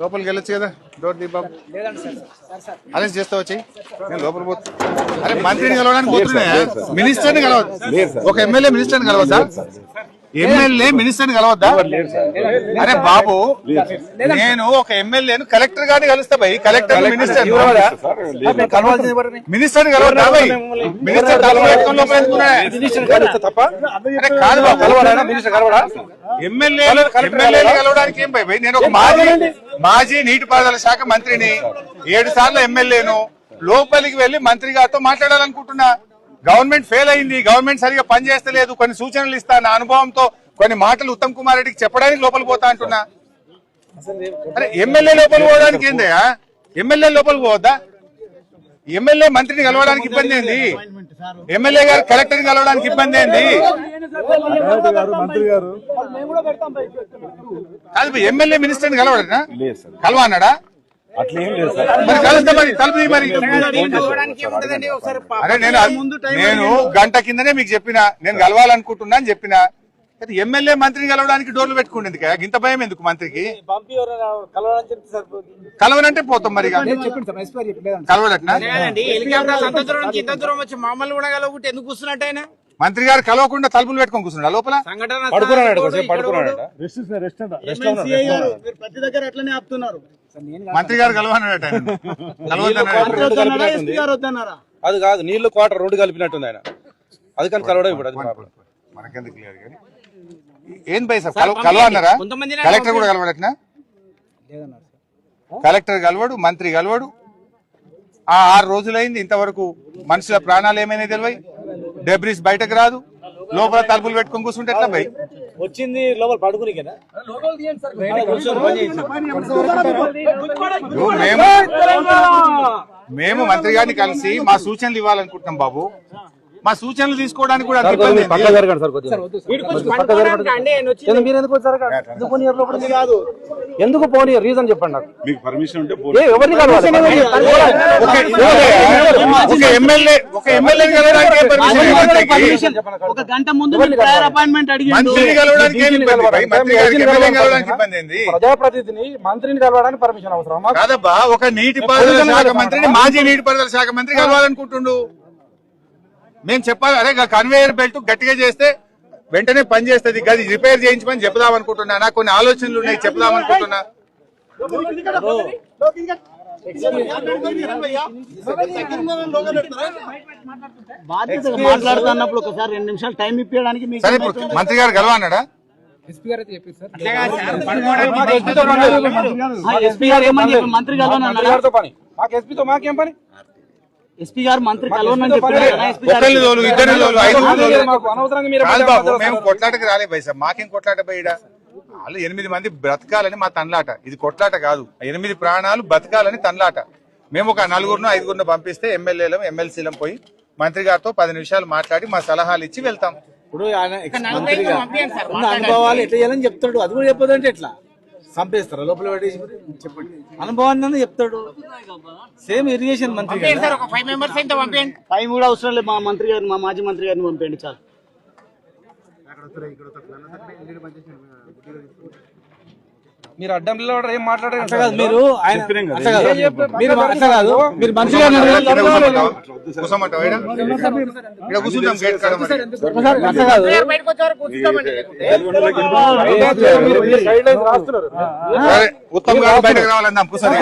లోపలికి వెళ్ళొచ్చు కదా? డోర్ దీ బాబు. అరెస్ట్ చేస్తా వచ్చి. నేను లోపల పోతా అరే మంత్రిని కలవడానికి పోతున్నా మినిస్టర్ని కలవద్దు ఒక ఎమ్మెల్యే మినిస్టర్ని కలవద్దా? ఎమ్మెల్యే మినిస్టర్ని కలవద్దా? అరే బాబు నేను ఒక ఎమ్మెల్యేను కలెక్టర్ గారిని కలుస్తా భయ్ కలెక్టర్ మినిస్టర్ మినిస్టర్ కలవద్దా? భయ్ మినిస్టర్ కాదు మినిస్టర్ ఎమ్మెల్యేలు ఎమ్మెల్యేలు కలవడానికి ఏం భయ భయ్? నేను ఒక మాజీ మాజీ నీటిపారుదల శాఖ మంత్రిని ఏడు సార్లు ఎమ్మెల్యేను లోపలికి వెళ్ళి మంత్రి గారితో మాట్లాడాలనుకుంటున్నా. గవర్నమెంట్ ఫెయిల్ అయింది గవర్నమెంట్ సరిగా పనిచేస్తలేదు కొన్ని సూచనలు ఇస్తా నా అనుభవంతో కొన్ని మాటలు ఉత్తమ్ కుమార్ రెడ్డికి చెప్పడానికి లోపలికి పోతా అంటున్నా. అరే ఎమ్మెల్యే లోపలికి పోవడానికి ఏందయ్యా ఎమ్మెల్యే లోపలికి పోవద్దా? ఎమ్మెల్యే మంత్రిని కలవడానికి ఇబ్బంది ఏంది? ఎమ్మెల్యే గారు కలెక్టర్ని కలవడానికి ఇబ్బంది ఏంది? కాదు ఎమ్మెల్యే మినిస్టర్ని కలవడనా? కలవ లేదు సార్. అరే నేను నేను గంట కిందనే మీకు చెప్పిన నేను కలవాలనుకుంటున్నా అని చెప్పిన. అయితే ఎమ్మెల్యే మంత్రిని కలవడానికి డోర్లు పెట్టుకోండి ఎందుకు ఇంత భయం ఎందుకు మంత్రికి? కలవనంటే పోతాం మరి కలవడట్నా? మంత్రి గారు కలవకుండా తలుపులు పెట్టుకొని కూర్చున్నాడు లోపల? మంత్రి గారు కలవన్నాడట అది కాదు నీళ్ళు క్వార్టర్ రెండు కలిపినట్టుంది ఆయన. అది కానీ కలవడం ఇప్పుడు అది ప్రాబ్లం. మనకెందుకు క్లియర్ కానీ. ఏం భయ సార్? కలవ కలవ అన్నారా కొంతమంది కలెక్టర్ కూడా కలవడట్నా? కలెక్టర్ కలవడు మంత్రి కలవడు. ఆ ఆరు రోజులైంది ఇంతవరకు మనుషుల ప్రాణాలు ఏమైనా తెలివై? డెబ్రిస్ బయటకు రాదు. లోపల తలుపులు పెట్టుకొని కూర్చుంటే ఎట్లా భయ్? వచ్చింది లోపల పడుకుని కదా ఇప్పుడు మేము మేము మంత్రి గారిని కలిసి మా సూచనలు ఇవ్వాలనుకుంటున్నాం బాబు. మా సూచనలు తీసుకోవడానికి కూడా అంత ఇబ్బంది ఏంది? పక్క జరగండి సార్ కొద్దిగా అండి ఆయన వచ్చి ఎందుకు మీరు ఎందుకు వచ్చారు అక్కడ? ఎందుకు పోనీయరు లోపలికి? ఎందుకు పోనీ? రీజన్ చెప్పండి నాకు. మీకు పర్మిషన్ ఉంటే ఏ, ఎవరిని కలవాలి? ఒక- ఒక ఎమ్మెల్యే ఒక ఎమ్మెల్యే కలవడానికి ఏం permission ఇవ్వదు మంత్రికి? ఒక గంట ముందు మీరు ప్రయర్ అపాయింట్మెంట్ అడిగిండు. మంత్రిని కలవడానికి ఏం ఇబ్బంది భయ్? మంత్రి గారికి ఎమ్మెల్యే కలవడానికి ఇబ్బంది ఏంది? ప్రజాప్రతినిధిని మంత్రిని కలవడానికి పర్మిషన్ అవసరం కాదబ్బా ఒక నీటి పారుదల శాఖ మంత్రిని మాజీ నీటి పారుదల శాఖ మంత్రి కలవాలనుకుంటుండు. మేము చెప్పాలి అరే కన్వేయర్ బెల్ట్ గట్టిగా చేస్తే వెంటనే పని చేస్తుంది. గది రిపేర్ చేయించమని చెప్దాం అనుకుంటున్నా. నాకు కొన్ని ఆలోచనలు ఉన్నాయి చెప్దాం అనుకుంటున్నా. బాధ్యతగా మాట్లాడుతున్నప్పుడు ఒకసారి రెండు నిమిషాలు టైం ఇప్పించడానికి మీకు సరే ఇప్పుడు మంత్రి గారు కలవన్నాడా ఎస్పీ గారు ఏమని చెప్పారు? మంత్రి కలవనన్నారా గారితో పని. మాకు ఎస్పీతో మాకేం పని? ఎస్పీ గారు మంత్రి కలవనని చెప్పారు ఇద్దరు మేము కొట్లాటకి రాలే పైసా. మాకేం కొట్లాట పోయిడా వాళ్ళు ఎనిమిది మంది బ్రతకాలని మా తన్లాట. ఇది కొట్లాట కాదు. ఎనిమిది ప్రాణాలు బతకాలని తన్లాట. మేము ఒక నలుగురును ఐదుగురును పంపిస్తే ఎమ్మెల్యేలం ఎమ్మెల్సీలం పోయి మంత్రి గారితో పది నిమిషాలు మాట్లాడి మా సలహాలు ఇచ్చి వెళ్తాం. ఇప్పుడు అనుభవాలు ఎట్లా చేయాలని చెప్తాడు అది కూడా చెప్పదంటే ఎట్లా? చంపేస్తారా? లోపల చెప్పండి. అనుభవాన్ని చెప్తాడు. సేమ్ ఇరిగేషన్ మంత్రి ఫైవ్ కూడా అవసరం లేదు మా మంత్రి గారిని మా మాజీ మంత్రి గారిని పంపేయండి చాలు. మీరు అడ్డం నిలబడరు, ఏం మాట్లాడారు మీరు కాదు మీరు ఉత్తమ్ గారు బయటకు రావాలందాం కూర్చోండి.